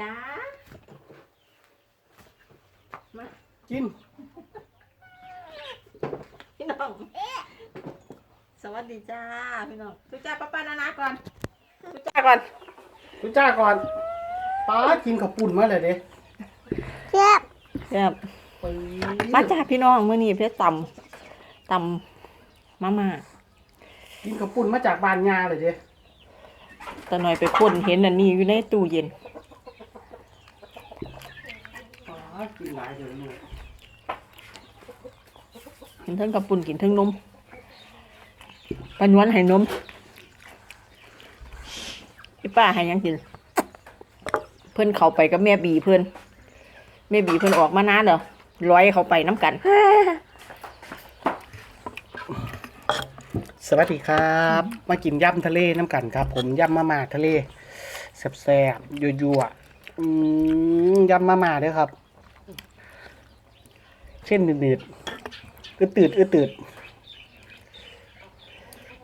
จ้ามากิน พี่น้องสวัสดีจ้าพี่น้องทุกจ้าป้าป้านานาก่อนทุกจ้าก่อนคุณจ้าก่อนป้ากินข้าวปุ้นมาเลยเด้ครับไปมาจ้าพี่น้องมื้อนี้เพื่อตำตำมาม่ากินข้าวปุ้นมาจากบ้านยาเลยเด้ตะหน่อยไปคนเห็นอันนี้อยู่ในตู้เย็น ป้ากิน หลายเดี๋ยวนี้กินทั้งกับปุ่นกินทั้งนมปันวันให้นมพี่ป้าให้หยังกิน เพื่อนเขาไปกับแม่บีเพื่อนแม่บีเพื่อนออกมานานเหรอร้อยเขาไปน้ำกัน สวัสดีครับ มากินยำทะเลน้ำกันครับ ผมยำมาม่าทะเลแซ่บๆยั่วๆอืมยำมาม่าเด้อครับ เช่นหนืดๆอึดตืดอึดตืด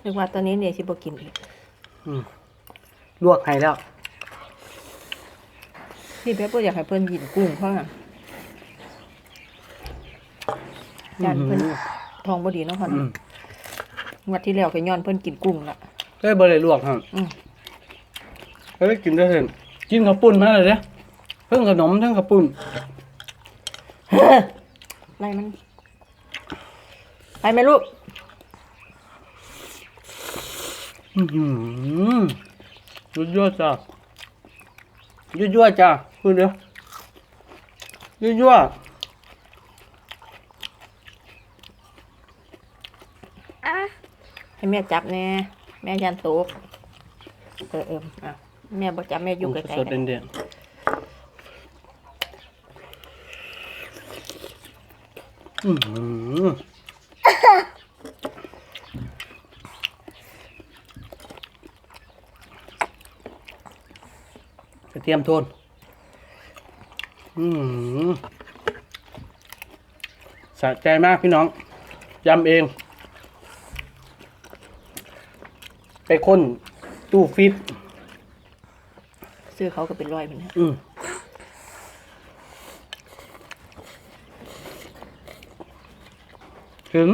นึกว่าตอนนี้เนี่ยชิบกินอีกลวกให้แล้วพี่เป๊ปอยากให้เพื่อนกินกุ้งเพราะงั้นจานเพื่อนทองบดีเนาะพ่ออืเนาะมงวัดที่แล้วก็ย้อนเพื่อนกินกุ้งละได้บ่ได้ลวกครับอืมก็ได้กินได้เห็นกินข้าวปุ้นมาเลยเด้เพิ่งขนมเพิ่งข้าวปุ้น ไล่มัน ไปไหมลูกอือหือยั่วยั่วๆจ้ายั่วยั่วๆจ้าพูดเดี๋ยวยั่วยั่วให้แม่จับแน่แม่ยันโต๊ะเออเอออะแม่บ่จับแม่ๆอยู่ไกลสดๆๆกันเด่นๆอือหือ กระเทียมโทนอืมสะใจมากพี่น้องยำเอง ไปค้นตู้ฟิต ซื้อเขาก็เป็นร้อยเป็นนะอืม ถึง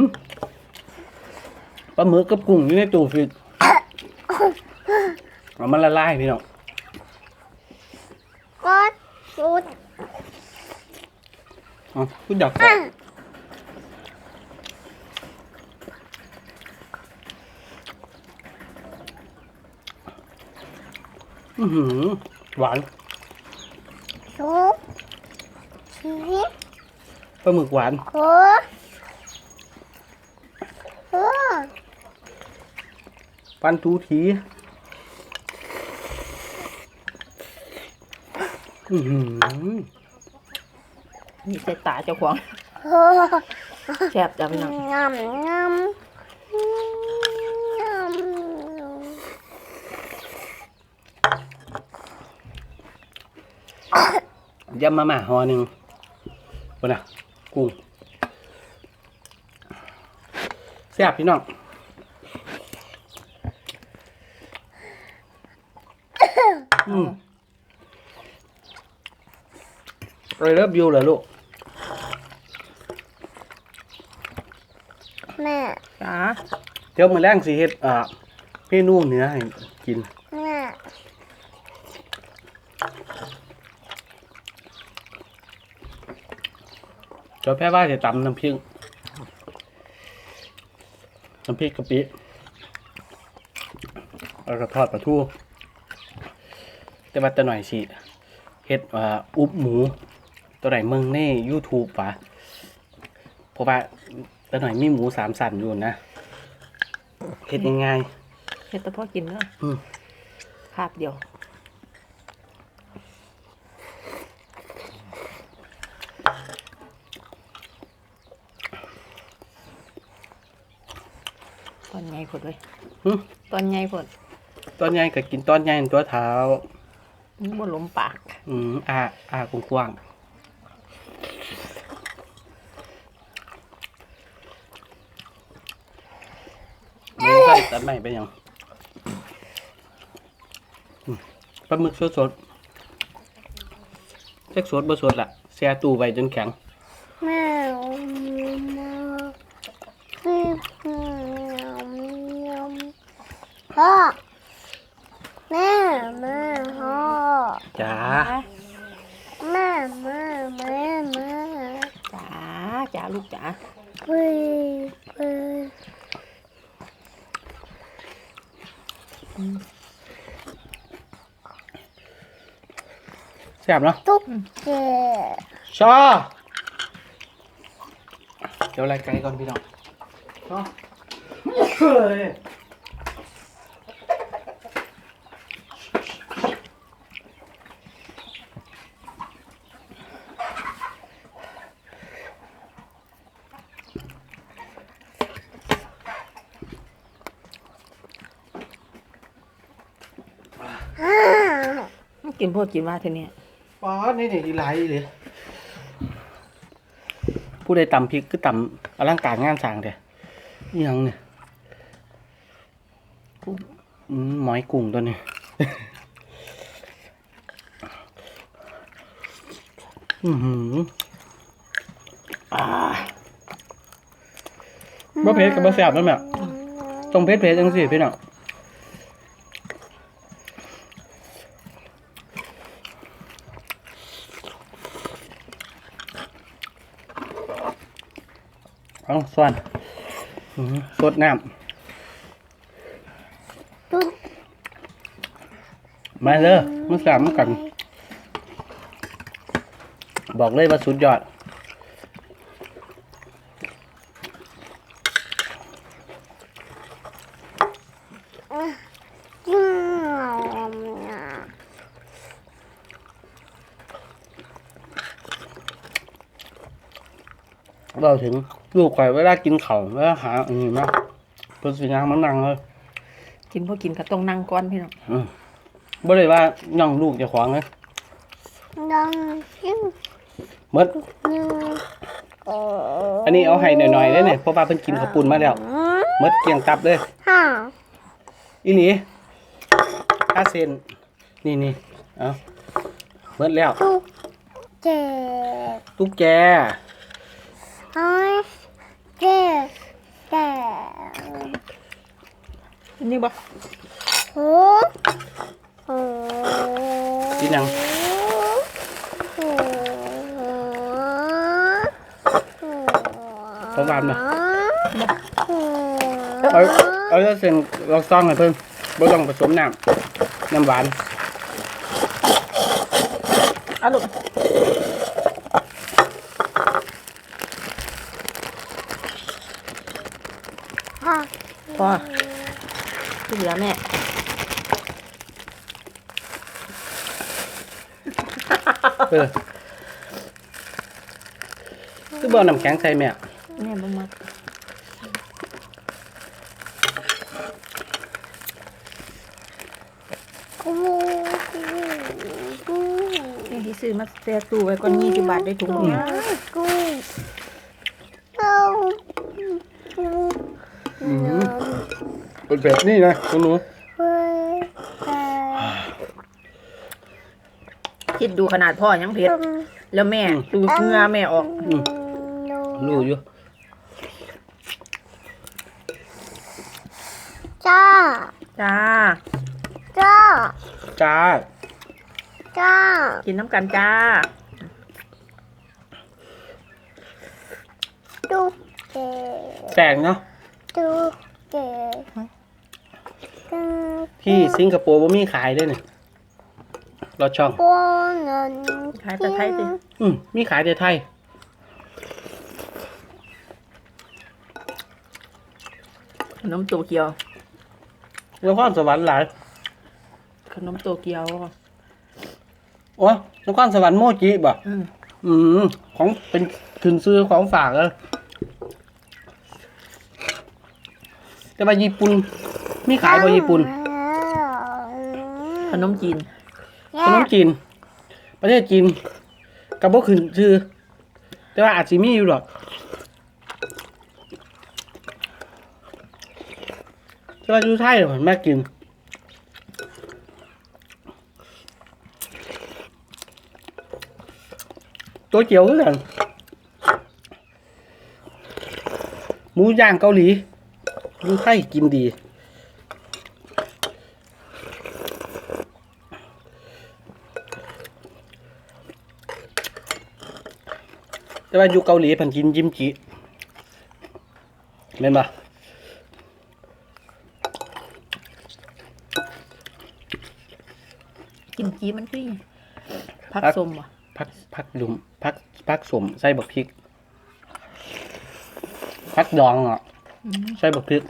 ปลาหมึกกับกุ้งอยู่ในตู้ฟิตเอามันละลายพี่น้องก็ชุดเอ๋อคุณอยากขออือหือหวานชุดชีวิตปลาหมึกหวาน โคโค ปันทูทีอือหือนี่ใส่ตาเจ้าของโคแซ่บจ้ะพี่น้องงามงามงามยำมาม่าห่อหนึ่งบนน่ะกุ้งแซ่บพี่น้อง อืมเลยเลิฟยูเหรอลูก แม่ จ้าเดี๋ยวมือแรงสิเฮ็ดอ่าเมนูเนื้อให้กิน แม่ เดี๋ยวแพ่ว่าจะตำน้ำพริกน้ำพริกกะปิแล้วก็ทอดปลาทู แต่ว่าแต่หน่อยสิเฮ็ดอ่าอุบหมู ตัวไหนเมืองใน YouTube ปะเพราะว่าแต่หน่อยมีหมูสามสันอยู่นะเฮ็ดง่ายเฮ็ดแต่พ่อกินเนาะอืม คาบเดียว ตอนใหญ่ผดเลยๆหึ ตอนใหญ่ผดตอนใหญ่ก็กินตอนใหญ่ตัวเท้า มันบ่หลมปาก อืมอ่าอ่ากว้างๆหมูใส่ตัดใหม่เป็นหยังอืมปลาหมึกสดๆจักสดบ่สดล่ะแช่ตู้ไว้จนแข็งแมวแมวคือแมวแมวพ่อ แม่แม่พ่อจ้าแม่แม่แม่แม่จ๋าจ๋าลูกจ๋าเว้ยเว้ยแซ่บเนาะตุ๊กแกชอเดี๋ยวรายไกลก่อนพี่น้องชอเฮ้ย อ้าว กินพวกกินว่าเท่านี้ป๊อดนี่นี่อีหลายเลยผู้ใดตำพริกคือตำอลังการงานสร้างเด้นี่ยังเนี่ยอืมหมอยกุ้งตัวนี้อือหืออ่าบ่เผ็ดกับบ่แซ่บนั่นแหละต้องเผ็ดเผ็ดจังสิพี่น้อง ส่วนอื้อหือสดน้ตุ๊กำมาเลยมาสามกัน บอกเลยว่าสุดยอด จิ้ม เราถึงลูกข่อยเวลากินเขาวเวลาหาอันนี้มาเพิ่นสิย่างมันนั่งเลยกินพวกกินก็ต้องนั่งก้อนพี่น้องอืมบ่ได้ว่าย่องลูกเจะขวางเลยดังจิ้มหมดหนึ่งเอออันนี้เอาให้หน่อยๆได้เนี่ยเพราะว่าเพิ่นกินข้าวปุ้นมาแล้วหมดเกลียงตับเลยห้าอีหลีค่าเซนนี่นี่เอาหมดแล้ว ตุ๊กแกตุ๊กแก ไอ้แกแกอันนี้บ่โอ้โหกินหยังโอ้เขาบานมา โอ้ เอาเอาแต่เส้นเราซ่องให้เพิ่นบ่ต้องผสมน้ำน้ำหวาน เอาลูก พ่อ พอที่เหลือแม่เออคือบ่เอาน้ำแข็งใส่แม่แม่บ่มักกูแม่ที่ซื้อมาแช่ตู้ไว้ก่อน20บาทได้ถุงหนึง กูเอากู อืม เป็นแบบนี้นะคุณหนูเฮ้ยแต่คิดดูขนาดพ่อยังเผ็ดแล้วแม่ดูเหงื่อแม่ออกอืมรู้อยู่จ้า จ้า จ้า จ้า จ้า กินน้ำกันจ้าตุ๊กแกแตกเนาะตุ๊กแก ที่สิงคโปร์บ่มีขายเด้วยเนี่ยรถช่องโบนันขายแต่ไทยสิอืมมีขายแต่ไทย ขนมโตเกียวนครสวรรค์หลายขนมโตเกียวโอ้ยนครสวรรค์โมจิบ่อืมอืม ของเป็นขึ้นซื้อของฝากเลยแต่ว่าญี่ปุ่น มีขายบ่ญี่ปุ่น ขนมจีน ขนมจีน ประเทศจีนกับบ่ขึ้นชื่อ แต่ว่าอาจสิมีอยู่หรอกแต่ว่าอยู่ไทยผมแม่กินตัวเจียวคือกันหมูย่างเกาหลีหมูไทยกินดี แต่ว่าอยู่เกาหลีเพิ่นกินยิมจิแม่นบ่กิมจีมันคือผักสมบ่พักพักลุมพักพักสมใส่บักพริกพักดองอะอืมใส่บักพริก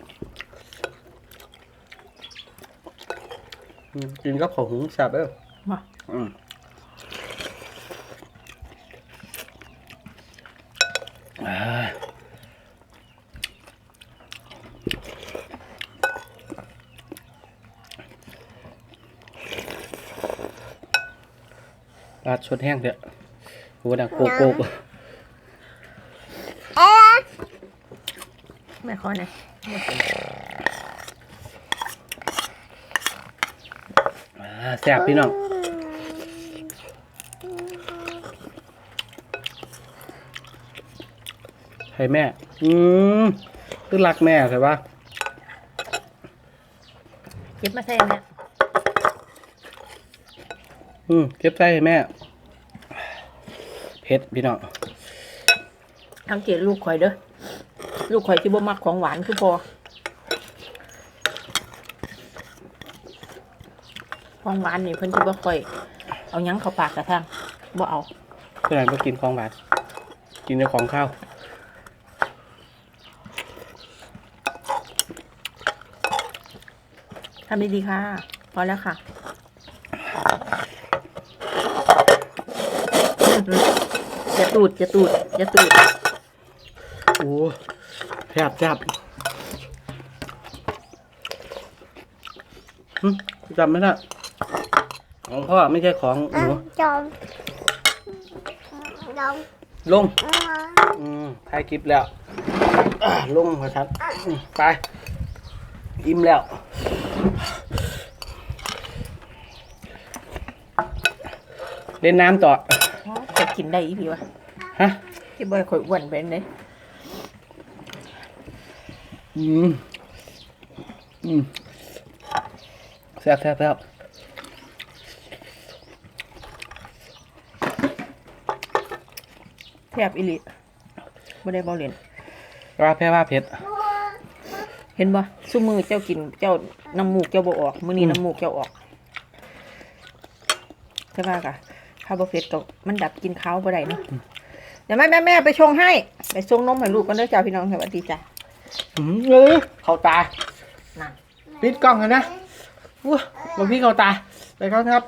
อืมกินกับข้าวหุงแซ่บเด้อมาอืมอ่า ปลาชดแห้งเถอะหัวดังโกโก้เอ๊ะแม่ขอหน่อยอ่าแซ่บพี่น้อง ให้แม่ อืมคือรักแม่ใช่ปะเก็บมาใส่แม่อืมเก็บใส่ให้แม่เผ็ดพี่น้องทำเกลียดลูกข่อยเด้อ ลูกข่อยที่บ่มักของหวานคือพอ ของหวานนี่เพิ่นสิบ่ค่อย เอาหยังเข้าปากกระทั่งบ่เอาเพื่อนก็กินของหวาน กินแต่ของข้าว ทำดีๆค่ะ พอแล้วค่ะอย่าตูดอย่าตูดอย่าตูด โอ้แซ่บแซ่บหึจำไม่ได้ของพ่อไม่ใช่ของหอะนูจอมจอมลงอะอืมถ่ายคลิปแล้วอ่าลงมาครับอืมไป อิ่มแล้ว เล่นน้ำต่อจะกินได้อีกทีวะฮะที่บ่อยข่อยอ้วนไปเลยอืม อืมแซ่บแซ่บแซ่บแทบอีหลีบ่ได้บ่เล่นว่าแพ้ว่าเผ็ดเห็นบ่ซุมือเจ้ากินเจ้าน้ำมูกเจ้าบ่ออกมื้อนี้อืมน้ำมูกเจ้าออกใช่ป่ะกะข้าวบ่เผ็ดตกมันดับกินข้าวบ่ได้เนาะเดี๋ยวแม่แม่แม่ไปชงให้ ไปชงนมให้ลูกกันเด้อจ้าพี่น้องสวัสดีจ้าอืมเออเข้าตานั่นปิดกล้องกันนะว้าบางพี่เข้าตาไปครับครับ